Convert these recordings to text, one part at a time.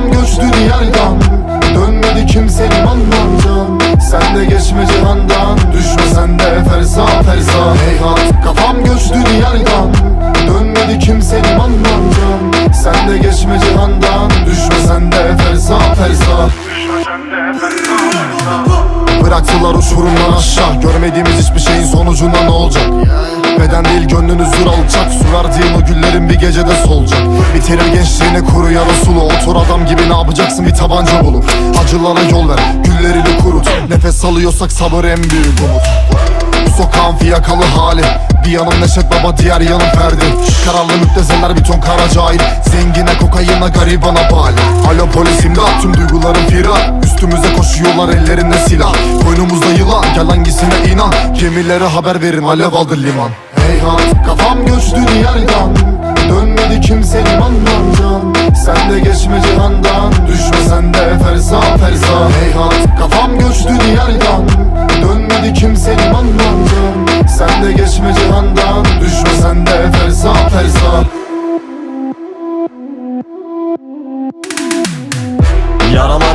Kafam göçtü diyardan. Dönmedi kimsenin anlamcan Sen de geçme cihandan. Düşme sen de fersa fersa Heyhat Kafam göçtü diyardan. Dönmedi kimsenin anlamcan Sen de geçme cihandan. Düşme sen de fersa fersa Bıraktılar uçurumdan aşağı. Görmediğimiz hiçbir şeyin sonucunda ne olacak? Beden değil gönlünüz dur alacak Su bir gecede solacak. Bitirir gençliğini kuru yarı sulu. Otur adam gibi ne yapacaksın? Bir tabanca bulup Acılara yol ver güllerini kurut. Nefes alıyorsak sabır en büyük umut. Bu sokağın fiyakalı hali. Bir yanım Neşet Baba diğer yanım Ferdi. Kararlı müptezeler bir ton kara cahil. Zengine kokayına garibana bal Alo polis imdat. Tüm duygularım firar. Üstümüze koşuyorlar ellerinde silah. Koynumuzda yılan. Gel hangisine inan? Gemilere haber verin alev aldı liman. Heyhat kafam göçtü diyardan Dönmedi kimsenin anlamcan Sen de geçme cihandan Düşme sen de fersa fersa Heyhat kafam göçtü diyardan. Dönmedi kimsenin anlamcan Sen de geçme cihandan Düşme sen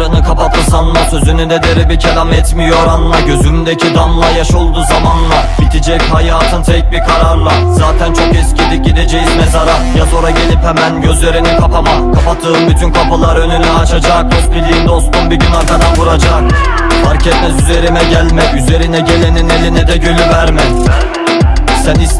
Yaralarını kapattı sanma Sözünü de deri bir kelam etmiyor anla. Gözümdeki damla yaş oldu zamanla. Bitecek hayatın tek bir kararla. Zaten çok eskidi gideceğiz mezara. Yaz ora gelip hemen gözlerini kapama. Kapattığım bütün kapılar önünü açacak. Dost bildiğin dostum bir gün arkadan vuracak. Fark etmez üzerime gelme. Üzerine gelenin eline de gülü verme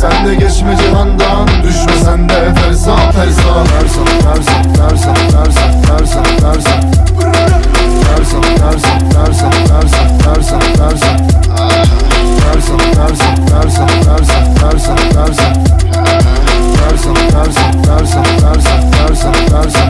sen de geçme cihandan Düşme sen de fersa fersa Fersa fersa fersa fersa fersa fersa Fersa fersa fersa fersa fersa fersa Fersa fersa fersa fersa fersa fersa Fersa fersa fersa fersa fersa fersa